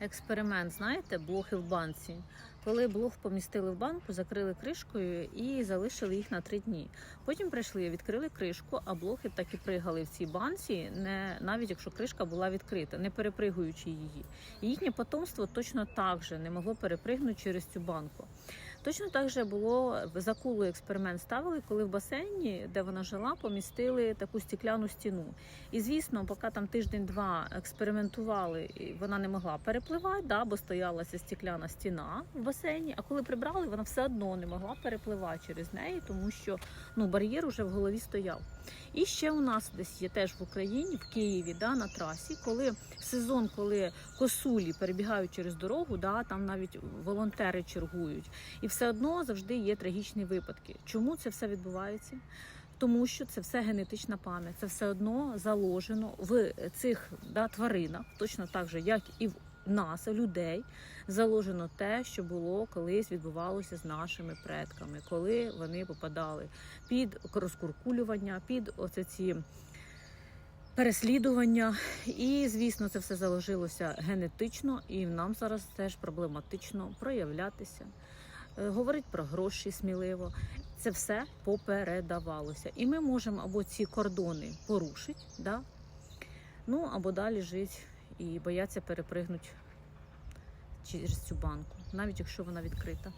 експеримент, знаєте, блохи в банці. Коли блох помістили в банку, закрили кришкою і залишили їх на три дні. Потім прийшли, відкрили кришку, а блохи так і пригали в цій банці, не навіть якщо кришка була відкрита, не перепригуючи її. І їхнє потомство точно так же не могло перепригнути через цю банку. Точно так же було за кулу експеримент ставили, коли в басейні, де вона жила, помістили таку стікляну стіну. І звісно, поки там тиждень-два експериментували, вона не могла перепливати, да, бо стояла ця стікляна стіна в басейні. А коли прибрали, вона все одно не могла перепливати через неї, тому що ну, бар'єр уже в голові стояв. І ще у нас десь є теж в Україні, в Києві, да, на трасі, коли сезон, коли косулі перебігають через дорогу, да, там навіть волонтери чергують. І все одно завжди є трагічні випадки. Чому це все відбувається? Тому що це все генетична пам'ять, це все одно заложено в цих да, тваринах, точно так же, як і в нас, людей, заложено те, що було колись відбувалося з нашими предками, коли вони попадали під розкуркулювання, під оце ці переслідування. І, звісно, це все заложилося генетично, і нам зараз теж проблематично проявлятися. Е, Говорить про гроші сміливо, це все попередавалося. І ми можемо або ці кордони порушити, да? ну або далі жити і бояться перепригнути через цю банку, навіть якщо вона відкрита.